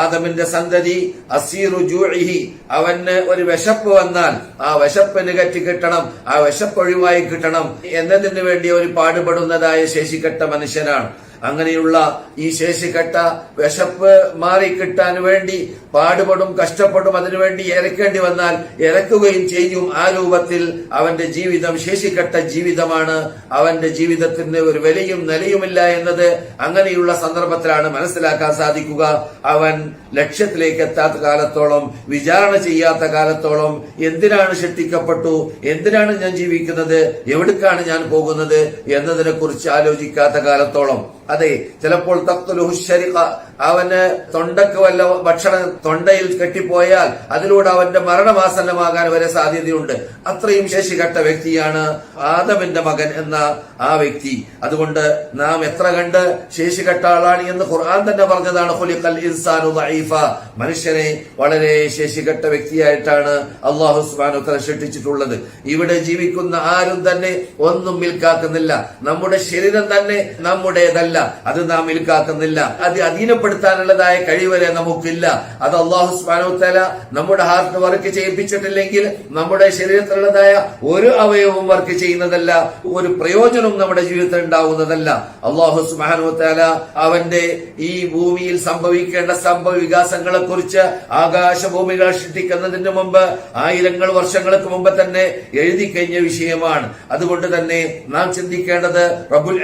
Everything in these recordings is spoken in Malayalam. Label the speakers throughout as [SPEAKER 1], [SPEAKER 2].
[SPEAKER 1] ആദമിന്റെ സന്തതി അസീറു ജൂഇഹി അവന് ഒരു വിശപ്പ് വന്നാൽ ആ വിശപ്പിന് കറ്റി കിട്ടണം ആ വിശപ്പ് ഒഴിവായി കിട്ടണം എന്നതിന് വേണ്ടി ഒരു പാടുപെടുന്നതായ ശേഷിക്കട്ട മനുഷ്യനാണ്. അങ്ങനെയുള്ള ഈ ശേഷിക്കട്ട വിശപ്പ് മാറി കിട്ടാൻ വേണ്ടി പാടുപെടും കഷ്ടപ്പെടും അതിനുവേണ്ടി ഇറക്കേണ്ടി വന്നാൽ ഇറക്കുകയും ചെയ്യും. ആ രൂപത്തിൽ അവന്റെ ജീവിതം ശേഷിക്കട്ട ജീവിതമാണ്. അവന്റെ ജീവിതത്തിന് ഒരു വിലയും നിലയുമില്ല എന്നത് അങ്ങനെയുള്ള സന്ദർഭത്തിലാണ് മനസ്സിലാക്കാൻ സാധിക്കുക. അവൻ ലക്ഷ്യത്തിലേക്ക് എത്താത്ത കാലത്തോളം വിചാരണ ചെയ്യാത്ത കാലത്തോളം എന്തിനാണ് ശക്തിക്കപ്പെട്ടു എന്തിനാണ് ഞാൻ ജീവിക്കുന്നത്? എവിടേക്കാണ് ഞാൻ പോകുന്നത്? എന്നതിനെ കുറിച്ച് ആലോചിക്കാത്ത കാലത്തോളം അതെ ചിലപ്പോൾ തക്തുലുഹു ശരിഖ അവന് തൊണ്ടക്ക് വല്ല ഭക്ഷണം തൊണ്ടയിൽ കെട്ടിപ്പോയാൽ അതിലൂടെ അവന്റെ മരണമാസന്നമാകാൻ വരെ സാധ്യതയുണ്ട്. അത്രയും ശേഷി കെട്ട വ്യക്തിയാണ് ആദമിന്റെ മകൻ എന്ന ആ വ്യക്തി. അതുകൊണ്ട് നാം എത്ര കണ്ട് ശേഷി കെട്ട ആളാണ് എന്ന് ഖുർആൻ തന്നെ പറഞ്ഞതാണ് ഹുലിഖൽ ഇൻസാനു ദഈഫ. മനുഷ്യനെ വളരെ ശേഷി കെട്ട വ്യക്തിയായിട്ടാണ് അള്ളാഹു സുബ്ഹാനഹു തആല സൃഷ്ടിച്ചിട്ടുള്ളത്. ഇവിടെ ജീവിക്കുന്ന ആരും തന്നെ ഒന്നും മിൽക്കാക്കുന്നില്ല. നമ്മുടെ ശരീരം തന്നെ നമ്മുടേതല്ല. അത് നാം മിൽക്കാക്കുന്നില്ല. അത് അധീനപ്പെടുത്താനുള്ളതായ കഴിവരെ നമുക്കില്ല. അത് അള്ളാഹു സ്മാനോത്തല നമ്മുടെ ഹാർട്ട് വർക്ക് ചെയ്യിപ്പിച്ചിട്ടില്ലെങ്കിൽ നമ്മുടെ ശരീരത്തിലുള്ളതായ ഒരു അവയവവും വർക്ക് ചെയ്യുന്നതല്ല ഒരു പ്രയോജനവും നമ്മുടെ ജീവിതത്തിൽ ഉണ്ടാവുന്നതല്ല. അള്ളാഹു സ്മാനോത്തല അവന്റെ ഈ ഭൂമിയിൽ സംഭവിക്കേണ്ട സംഭവ വികാസങ്ങളെ കുറിച്ച് ആകാശഭൂമികൾ സൃഷ്ടിക്കുന്നതിന് മുമ്പ് ആയിരങ്ങൾ വർഷങ്ങൾക്ക് മുമ്പ് തന്നെ എഴുതി കഴിഞ്ഞ വിഷയമാണ്. അതുകൊണ്ട് തന്നെ നാം ചിന്തിക്കേണ്ടത് റബുൽ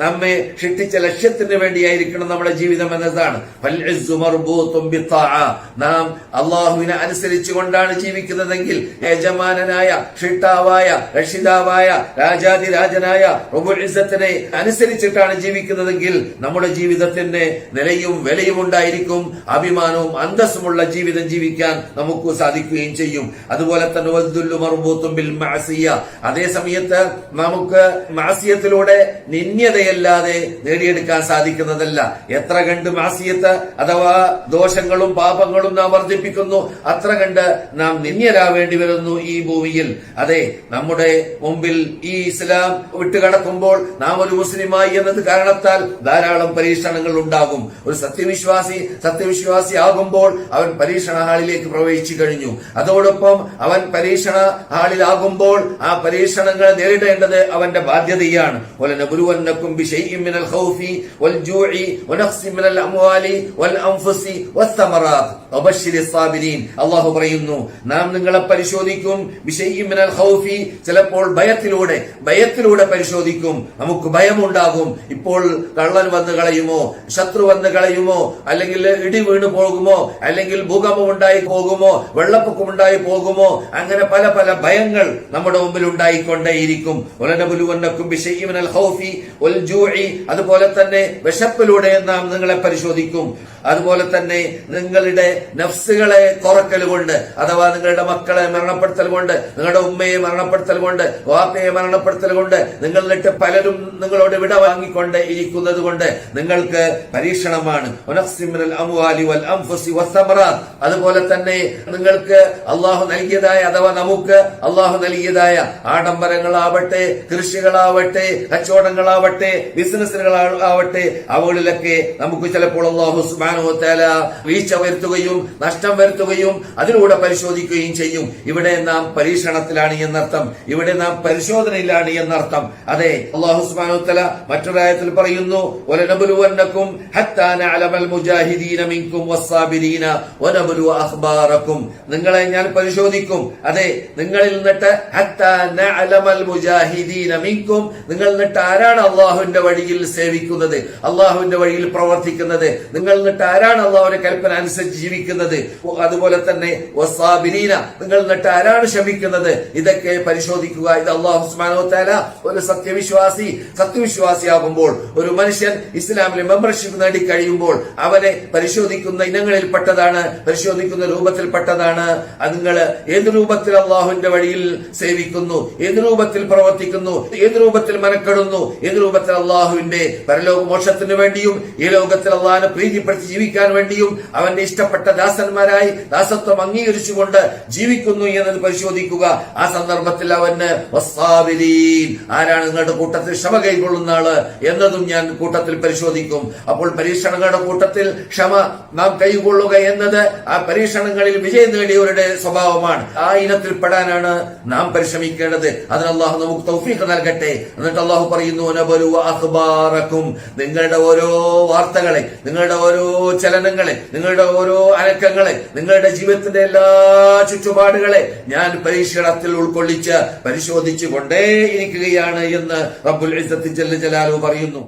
[SPEAKER 1] നമ്മെ സൃഷ്ടിച്ച ലക്ഷ്യത്തിന് വേണ്ടിയായിരിക്കണം നമ്മുടെ ജീവിതം എന്നതാണ്. നാം അള്ളാഹുവിനെ അനുസരിച്ചുകൊണ്ടാണ് ജീവിക്കുന്നതെങ്കിൽ യജമാനനായ ഷിട്ടാവായ രക്ഷിതാവായ രാജാതിരാജനായ ഇസ്സത്തിനെ അനുസരിച്ചിട്ടാണ് ജീവിക്കുന്നതെങ്കിൽ നമ്മുടെ ജീവിതത്തിന്റെ നിലയും വിലയും ഉണ്ടായിരിക്കും. അഭിമാനവും അന്തസ്സുമുള്ള ജീവിതം ജീവിക്കാൻ നമുക്ക് സാധിക്കുകയും ചെയ്യും. അതുപോലെ തന്നെ അതേ സമയത്ത് നമുക്ക് മാസിയത്തിലൂടെ നിന്യതയല്ലാതെ നേടിയെടുക്കാൻ സാധിക്കുന്നതല്ല. എത്ര കണ്ട് മാസിയത്ത് അഥവാ ദോഷങ്ങളും പാപങ്ങളും നാം വർദ്ധിപ്പിക്കുന്നു അത്ര കണ്ട് നാം നിന്യരാവേണ്ടി വരുന്നു ഈ ഭൂമിയിൽ. അതെ നമ്മുടെ മുമ്പിൽ ഈ ഇസ്ലാം വിട്ടുകടക്കുമ്പോൾ നാം ഒരു മുസ്ലിമായി എന്നത് കാരണത്താൽ ധാരാളം പരീക്ഷണങ്ങൾ ഉണ്ടാകും. ഒരു സത്യവിശ്വാസി സത്യവിശ്വാസി ആകുമ്പോൾ അവൻ പരീക്ഷണ ഹാളിലേക്ക് പ്രവേശിച്ചു കഴിഞ്ഞു. അതോടൊപ്പം അവൻ പരീക്ഷണ ഹാളിലാകുമ്പോൾ ആ പരീക്ഷണങ്ങൾ നേരിടേണ്ടത് അവന്റെ ബാധ്യതയാണ്. ونقص من الأموال والأنفس والثمرات. അള്ളാഹു പറയുന്നു നാം നിങ്ങളെ പരിശോധിക്കും. ഖൗഫി. ചിലപ്പോൾ ഭയത്തിലൂടെ ഭയത്തിലൂടെ പരിശോധിക്കും. നമുക്ക് ഭയമുണ്ടാകും. ഇപ്പോൾ കള്ളൻ വന്ന് കളയുമോ? ശത്രു വന്ന് കളയുമോ? അല്ലെങ്കിൽ ഇടി വീണു പോകുമോ? അല്ലെങ്കിൽ ഭൂകമ്പം ഉണ്ടായി പോകുമോ? വെള്ളപ്പൊക്കം ഉണ്ടായി പോകുമോ? അങ്ങനെ പല പല ഭയങ്ങൾ നമ്മുടെ മുമ്പിൽ ഉണ്ടായിക്കൊണ്ടേയിരിക്കും. അതുപോലെ തന്നെ വിശപ്പിലൂടെ നാം നിങ്ങളെ പരിശോധിക്കും. അതുപോലെ തന്നെ നിങ്ങളുടെ നഫ്സുകളെ കുറക്കൽ കൊണ്ട് അഥവാ നിങ്ങളുടെ മക്കളെ മരണപ്പെടുത്തൽ കൊണ്ട് നിങ്ങളുടെ ഉമ്മയെ മരണപ്പെടുത്തൽ കൊണ്ട് വാപ്പയെ മരണപ്പെടുത്തൽ കൊണ്ട് നിങ്ങളിട്ട് പലരും നിങ്ങളോട് വിട വാങ്ങിക്കൊണ്ട് ഇരിക്കുന്നത് കൊണ്ട് നിങ്ങൾക്ക് പരീക്ഷണമാണ്. അതുപോലെ തന്നെ നിങ്ങൾക്ക് അള്ളാഹു നൽകിയതായ അഥവാ നമുക്ക് അള്ളാഹു നൽകിയതായ ആഡംബരങ്ങളാവട്ടെ കൃഷികളാവട്ടെ കച്ചവടങ്ങളാവട്ടെ ബിസിനസ്സുകളാവട്ടെ അവകളിലൊക്കെ നമുക്ക് ചിലപ്പോൾ അള്ളാഹു സുബാനോ തേല വീഴ്ച വരുത്തുകയും നഷ്ടം വരുത്തുകയും അതിലൂടെ പരിശോധിക്കുകയും ചെയ്യും. ഇവിടെ നാം പരീക്ഷണത്തിലാണ് എന്നർത്ഥം. ഇവിടെ നാം പരിശോധനയിലാണ് എന്നർത്ഥം. അതെ അള്ളാഹു സുബ്ഹാനഹു തആല മറ്റൊരായത്തിൽ പറയുന്നു അഖ്ബാറക്കും. നിങ്ങളെ ഞാൻ പരിശോധിക്കും. അതെ നിങ്ങളിൽ നിന്നിട്ട് നിങ്ങൾ നിന്നിട്ട് ആരാണ് അള്ളാഹുവിന്റെ വഴിയിൽ സേവിക്കുന്നത്? അള്ളാഹുവിന്റെ വഴിയിൽ പ്രവർത്തിക്കുന്നത്. നിങ്ങൾ നിന്നിട്ട് ആരാണ് അള്ളാഹുവിന്റെ കൽപ്പന അനുസരിച്ച് ജീവിക്കുന്നത്? അതുപോലെ തന്നെ നിങ്ങൾ എന്നിട്ട് ആരാണ് ക്ഷമിക്കുന്നത്? ഇതൊക്കെ പരിശോധിക്കുക. ഇത് അള്ളാഹു തആല ഒരു സത്യവിശ്വാസി സത്യവിശ്വാസിയാകുമ്പോൾ ഒരു മനുഷ്യൻ ഇസ്ലാമിലെ മെമ്പർഷിപ്പ് നേടി കഴിയുമ്പോൾ അവനെ പരിശോധിക്കുന്ന ഇനങ്ങളിൽ പെട്ടതാണ് പരിശോധിക്കുന്ന രൂപത്തിൽപ്പെട്ടതാണ് അത് നിങ്ങൾ ഏത് രൂപത്തിൽ അള്ളാഹുവിന്റെ വഴിയിൽ സേവിക്കുന്നു ഏത് രൂപത്തിൽ പ്രവർത്തിക്കുന്നു ഏത് രൂപത്തിൽ മനക്കെടുന്നു ഏത് രൂപത്തിൽ അള്ളാഹുവിന്റെ പരലോക മോക്ഷത്തിന് വേണ്ടിയും ഈ ലോകത്തിൽ അള്ളാഹിനെ പ്രീതിപ്പെടുത്തി ജീവിക്കാൻ വേണ്ടിയും അവന്റെ ഇഷ്ടപ്പെട്ട ദാസന്മാരായി ദാസത്വം അംഗീകരിച്ചുകൊണ്ട് ജീവിക്കുന്നു എന്നത് പരിശോധിക്കുക. ആ സന്ദർഭത്തിൽ അവന് ആരാണ് നിങ്ങളുടെ കൂട്ടത്തിൽ ക്ഷമ കൈകൊള്ളുന്ന ആൾ എന്നതും ഞാൻ കൂട്ടത്തിൽ പരിശോധിക്കും. അപ്പോൾ പരീക്ഷണങ്ങളുടെ കൂട്ടത്തിൽ ക്ഷമ നാം കൈകൊള്ളുക എന്നത് ആ പരീക്ഷണങ്ങളിൽ വിജയം നേടിയവരുടെ സ്വഭാവമാണ്. ആ ഇനത്തിൽ പെടാനാണ് നാം പരിശ്രമിക്കേണ്ടത്. അതിന് അള്ളാഹു നമുക്ക് തൗഫീഖ് നൽകട്ടെ. എന്നിട്ട് അള്ളാഹു പറയുന്നു "നബലുവ അഖ്ബാറക്കും. നിങ്ങളുടെ ഓരോ വാർത്തകളെ നിങ്ങളുടെ ഓരോ ചലനങ്ങളെ നിങ്ങളുടെ ഓരോ അനക്കങ്ങളെ നിങ്ങളുടെ ജീവിതത്തിന്റെ എല്ലാ ചുറ്റുപാടുകളെ ഞാൻ പരീക്ഷണത്തിൽ ഉൾക്കൊള്ളിച്ച് പരിശോധിച്ചു കൊണ്ടേയിരിക്കുകയാണ് എന്ന് റബ്ബുൽ ജലാലു പറയുന്നു.